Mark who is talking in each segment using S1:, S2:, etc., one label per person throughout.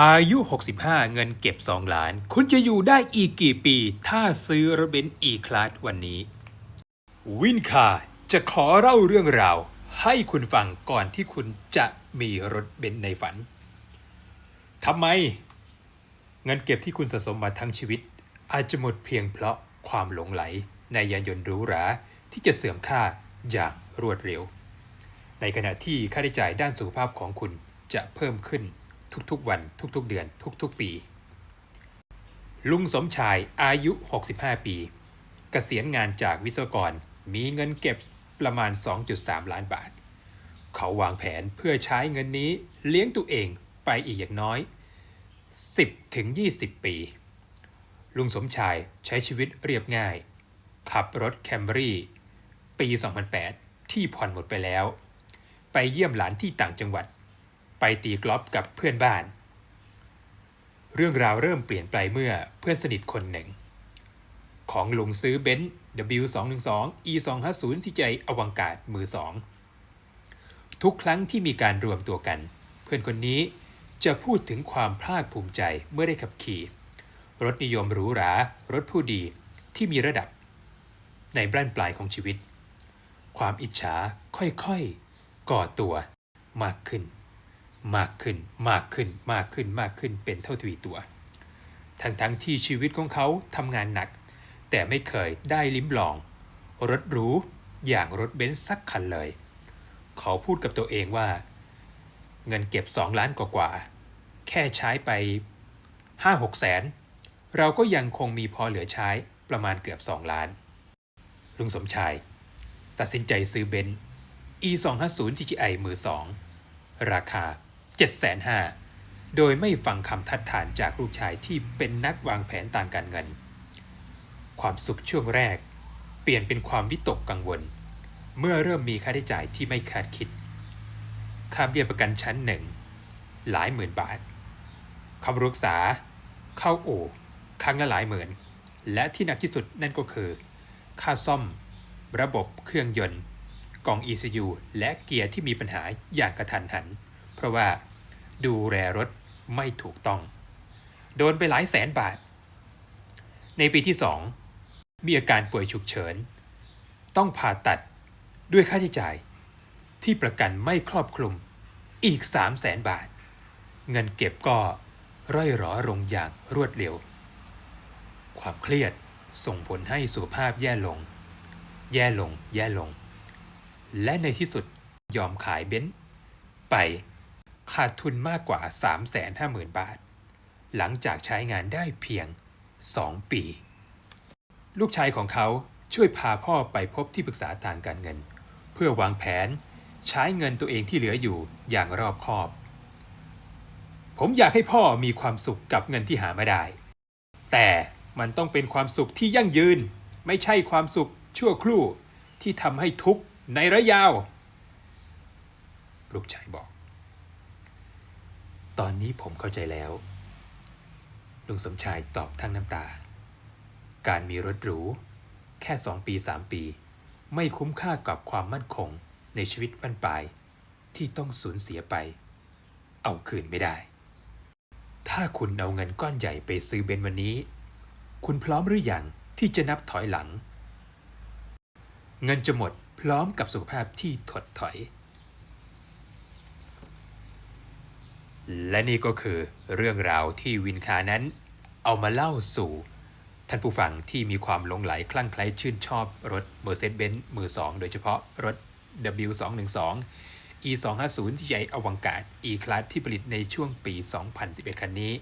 S1: อายุ 65 เงินเก็บ 2 ล้าน คุณจะอยู่ได้อีกกี่ปี ถ้าซื้อรถเบนซ์ E-Class วันนี้ วินคาจะขอเล่าเรื่องราว ให้คุณฟังก่อนที่คุณจะมีรถเบนซ์ในฝันทำไม เงินเก็บที่คุณสะสมมาทั้งชีวิต อาจจะหมดเพียงเพราะความหลงไหล ในยานยนต์หรูหราที่จะเสื่อมค่าอย่างรวดเร็ว ในขณะที่ค่าใช้จ่ายด้านสุขภาพของคุณจะเพิ่มขึ้น ทุกๆวันทุกๆเดือน ทุกๆปี ลุงสมชายอายุ 65 ปี เกษียณงานจากวิศวกรมีเงินเก็บประมาณ 2.3 ล้านบาท เขาวางแผนเพื่อใช้เงินนี้เลี้ยงตัวเองไปอีกอย่างน้อย 10ถึง20ปี ลุงสมชายใช้ชีวิตเรียบง่าย ขับรถแคมรี่ปี 2008 ที่ผ่อนหมดไปแล้ว ไปเยี่ยมหลานที่ต่างจังหวัด ไปตีกล์ฟกับเพื่อนบ้าน เรื่องราวเริ่มเปลี่ยนไปเมื่อเพื่อนสนิทคนหนึ่ง ของลุงซื้อเบนซ์ W212 E250 CJ อวังกาศมือสองทุกครั้งที่มีการรวมตัวกัน เพื่อนคนนี้จะพูดถึงความภาคภูมิใจเมื่อได้ขับขี่ รถนิยมหรูหรารถผู้ดีที่มีระดับ ในบ้านปลายของชีวิต ความอิจฉาค่อยๆ ก่อตัวมากขึ้น มากขึ้นมากขึ้นมากขึ้นมากขึ้นเป็นเท่าทวีตัว ทั้งๆที่ชีวิตของเขาทำงานหนัก แต่ไม่เคยได้ลิ้มลอง รถหรูอย่างรถเบนซ์สักคันเลย เขาพูดกับตัวเองว่า เงินเก็บ 2 ล้านกว่าๆแค่ใช้ไป 5-6แสน เราก็ยังคงมีพอเหลือใช้ประมาณเกือบ 2 ล้าน ลุงสมชาย ตัดสินใจซื้อเบนซ์ E250 GTI มือ2ราคา 7 5 0 0 0โดยไม่ฟังคำทัดทานจากลูกชายที่เป็นนักวางแผนต่างการเงิน ความสุขช่วงแรก เปลี่ยนเป็นความวิตกกังวล เมื่อเริ่มมีค่าใช้จ่ายที่ไม่คาดคิด ค่าเบี้ยประกันชั้นหนึ่ง หลายหมื่นบาทคำรักษา เข้าโอ่ครั้งละหลายหมื่น และที่หนักที่สุดนั่นก็คือ ค่าซ่อม ระบบเครื่องยนต์ กล่อง ECU และเกียร์ที่มีปัญหาอย่างกระทันหัน ราะว่าดูแลรถไม่ถูกต้อง โดนไปหลายแสนบาท ในปีที่ 2 มีอาการป่วยฉุกเฉิน ต้องผ่าตัดด้วยค่าใช้จ่ายที่ประกันไม่ครอบคลุมอีก 3 0 0แสนบาท เงินเก็บก็ร่อยหรอลงอย่างรวดเร็ว ความเครียดส่งผลให้สุขภาพแย่ลง แย่ลง แย่ลง และในที่สุดยอมขายเบนซ์ไป ขาดทุนมากกว่า 350,000 บาท หลังจากใช้งานได้เพียง 2 ปี ลูกชายของเขาช่วยพาพ่อไปพบที่ปรึกษาทางการเงิน เพื่อวางแผนใช้เงินตัวเองที่เหลืออยู่อย่างรอบคอบ ผมอยากให้พ่อมีความสุขกับเงินที่หาไม่ได้ แต่มันต้องเป็นความสุขที่ยั่งยืน ไม่ใช่ความสุขชั่วครู่ที่ทำให้ทุกข์ในระยะยาว ลูกชายบอก ตอนนี้ผมเข้าใจแล้ว ลุงสมชายตอบทั้งน้ำตา การมีรถหรู แค่สองปีสามปี ไม่คุ้มค่ากับความมั่นคงในชีวิตบั้นปลาย ที่ต้องสูญเสียไป เอาคืนไม่ได้ ถ้าคุณเอาเงินก้อนใหญ่ไปซื้อเบนซ์วันนี้ คุณพร้อมหรืออยังที่จะนับถอยหลัง เงินจะหมดพร้อมกับสุขภาพที่ถดถอย และนี่ก็คือเรื่องราวที่วินคานั้น เอามาเล่าสู่ท่านผู้ฟังที่มีความหลงไหลคลั่งไคล้ชื่นชอบรถ Mercedes-Benz มือ2โดยเฉพาะรถ W212 E250 ที่ใหญ่อวังกาศ E-Class ที่ผลิตในช่วงปี 2011 คันนี้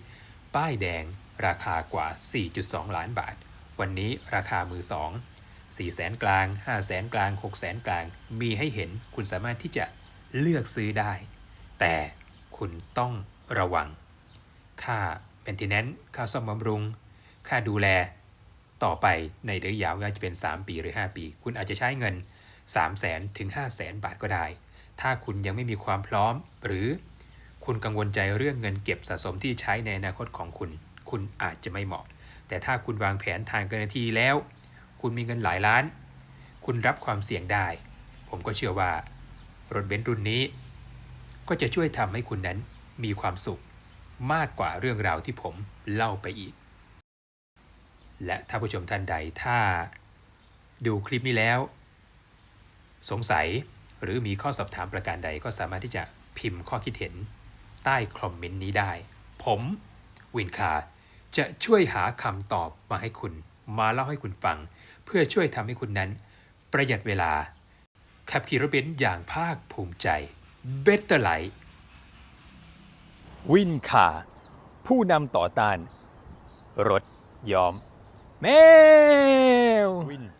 S1: ป้ายแดงราคากว่า 4.2 ล้านบาท วันนี้ราคามือ2 4แสนกลาง 5 แสนกลาง 6 แสนกลาง มีให้เห็นคุณสามารถที่จะเลือกซื้อได้ แต่ คุณต้องระวัง ค่า maintenance ค่าซ่อมบำรุง ค่าดูแล ต่อไปในระยะยาวก็จะเป็น 3 ปีหรือ 5 ปี คุณอาจจะใช้เงิน 3 0 0แสนถึง 5 0 0แสนบาทก็ได้ ถ้าคุณยังไม่มีความพร้อม หรือคุณกังวลใจเรื่องเงินเก็บสะสมที่ใช้ในอนาคตของคุณ คุณอาจจะไม่เหมาะ แต่ถ้าคุณวางแผนทางการเงินที่แล้ว คุณมีเงินหลายล้าน คุณรับความเสี่ยงได้ ผมก็เชื่อว่ารถเบนซ์รุ่นนี้ ก็จะช่วยทำให้คุณนั้นมีความสุขมากกว่าเรื่องราวที่ผมเล่าไปอีก และถ้าผู้ชมท่านใดถ้าดูคลิปนี้แล้ว สงสัยหรือมีข้อสอบถามประการใดก็สามารถที่จะพิมพ์ข้อคิดเห็นใต้คอมเมนต์นี้ได้ ผมวินคาจะช่วยหาคำตอบมาให้คุณ มาเล่าให้คุณฟัง เพื่อช่วยทำให้คุณนั้น ประหยัดเวลาขับขี่รถเบนซ์อย่างภาคภูมิใจ Better Life วินคาผู้นำต่อต้าน รถยอม แมววินค